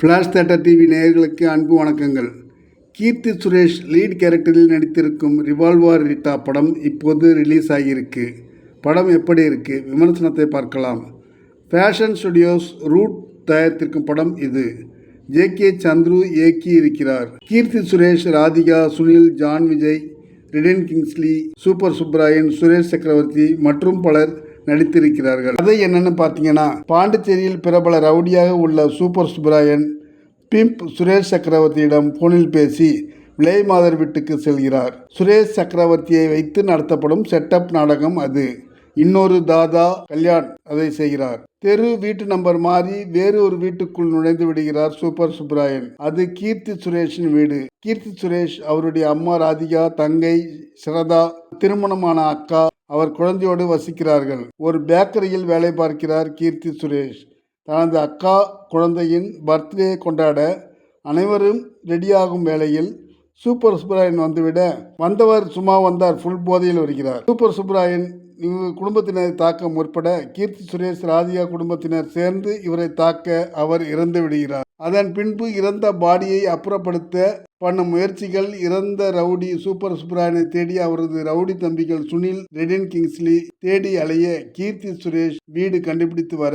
Flash theatre TV நேயர்களுக்கு அன்பு வணக்கங்கள். கீர்த்தி சுரேஷ் லீட் கேரக்டரில் நடித்திருக்கும் ரிவால்வார் ரீட்டா படம் இப்போது ரிலீஸ் ஆகியிருக்கு. படம் எப்படி இருக்குது விமர்சனத்தை பார்க்கலாம். ஃபேஷன் ஸ்டுடியோஸ் ரூட் தயாரித்திருக்கும் படம் இது. ஜே கே சந்துரு இயக்கி இருக்கிறார். Keerthy Suresh Radhika Sunil John Vijay Redin Kingsley Super Subbarayan Suresh Chakravarthy மற்றும் பலர் நடித்திருக்கிறார்கள். அது என்னன்னு பார்த்தீங்கன்னா பாண்டிச்சேரியில் பிரபல ரவுடியாக உள்ள சூப்பர் சுப்ராயன் பிம்ப் சுரேஷ் சக்கரவர்த்தியிடம் போனில் பேசி விலை மாதர் வீட்டுக்கு செல்கிறார். சுரேஷ் சக்கரவர்த்தியை வைத்து நடத்தப்படும் செட்டப் நாடகம் அது. இன்னொரு தாதா கல்யாண் அதை செய்கிறார். தெரு வீட்டு நம்பர் மாறி வேறு ஒரு வீட்டுக்குள் நுழைந்து விடுகிறார் சூப்பர் சுப்ராயன் அது கீர்த்தி சுரேஷின் வீடு. கீர்த்தி சுரேஷ் அவருடைய அம்மா ராதிகா தங்கை சிரதா திருமணமான அக்கா அவர் குழந்தையோடு வசிக்கிறார்கள். ஒரு பேக்கரியில் வேலை பார்க்கிறார் கீர்த்தி சுரேஷ். தனது அக்கா குழந்தையின் பர்த்டே கொண்டாட அனைவரும் ரெடியாகும் வேளையில் சூப்பர் சுப்ராயன் வந்துவிட வந்தவர் சும்மா வந்தார் ஃபுல் போதையில் வருகிறார். சூப்பர் சுப்ராயன் இவங்க குடும்பத்தினரை தாக்க முற்பட கீர்த்தி சுரேஷ் ராதிகா குடும்பத்தினர் சேர்ந்து இவரை தாக்க அவர் இறந்து விடுகிறார். அதன் பின்பு இறந்த பாடியை அப்புறப்படுத்த பண்ண முயற்சிகள் இறந்த ரவுடி சூப்பர் சுப்ராயனை தேடி அவரது ரவுடி தம்பிகள் சுனில் ரெடின் கிங்ஸ்லி தேடி அலைய கீர்த்தி சுரேஷ் வீடு கண்டுபிடித்து வர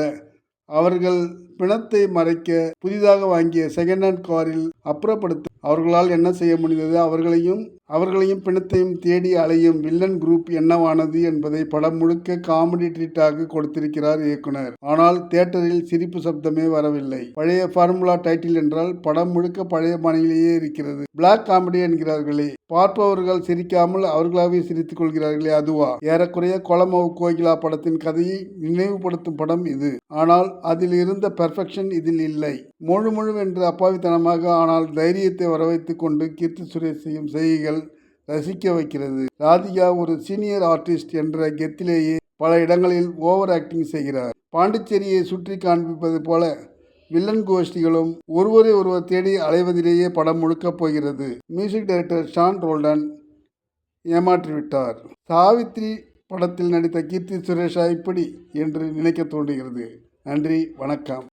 அவர்கள் பிணத்தை மறைக்க புதிதாக வாங்கிய செகண்ட் ஹேண்ட் காரில் அப்புறப்படுத்த அவர்களால் என்ன செய்ய முடிந்தது? அவர்களையும் அவர்களையும் பிணத்தையும் தேடி அலையும் வில்லன் குரூப் என்னவானது என்பதை படம் முழுக்க காமெடி ட்ரீட்டாக கொடுத்திருக்கிறார் இயக்குனர். ஆனால் தியேட்டரில் சிரிப்பு சப்தமே வரவில்லை. பழைய ஃபார்முலா டைட்டில் என்றால் படம் முழுக்க பழைய பாணியிலேயே இருக்கிறது. பிளாக் காமெடி என்கிறார்களே. பார்ப்பவர்கள் சிரிக்காமல் அவர்களாகவே சிரித்துக் கொள்கிறார்களே அதுவா? ஏறக்குறைய கொலமவு கோகிலா படத்தின் கதையை நினைவுபடுத்தும் படம் இது. ஆனால் அதில் இருந்த பெர்ஃபெக்ஷன் இதில் இல்லை. முழு முழு என்று அப்பாவித்தனமாக ஆனால் தைரியத்தை வரவைத்துக் கொண்டு கீர்த்தி சுரேஷ் செய்யும் செய்கைகள் ரசிக்க வைக்கிறது. ராதிகா ஒரு சீனியர் ஆர்டிஸ்ட் என்ற கெத்திலேயே பல இடங்களில் ஓவர் ஆக்டிங் செய்கிறார். பாண்டிச்சேரியை சுற்றி காண்பிப்பது போல வில்லன் கோஷ்டிகளும் ஒருவரை ஒருவர் தேடி அலைவதிலேயே படம் முழுக்கப் போகிறது. மியூசிக் டைரக்டர் ஷான் ரோல்டன் ஏமாற்றிவிட்டார். சாவித்ரி படத்தில் நடித்த கீர்த்தி சுரேஷா இப்படி என்று நினைக்க தோன்றுகிறது. நன்றி வணக்கம்.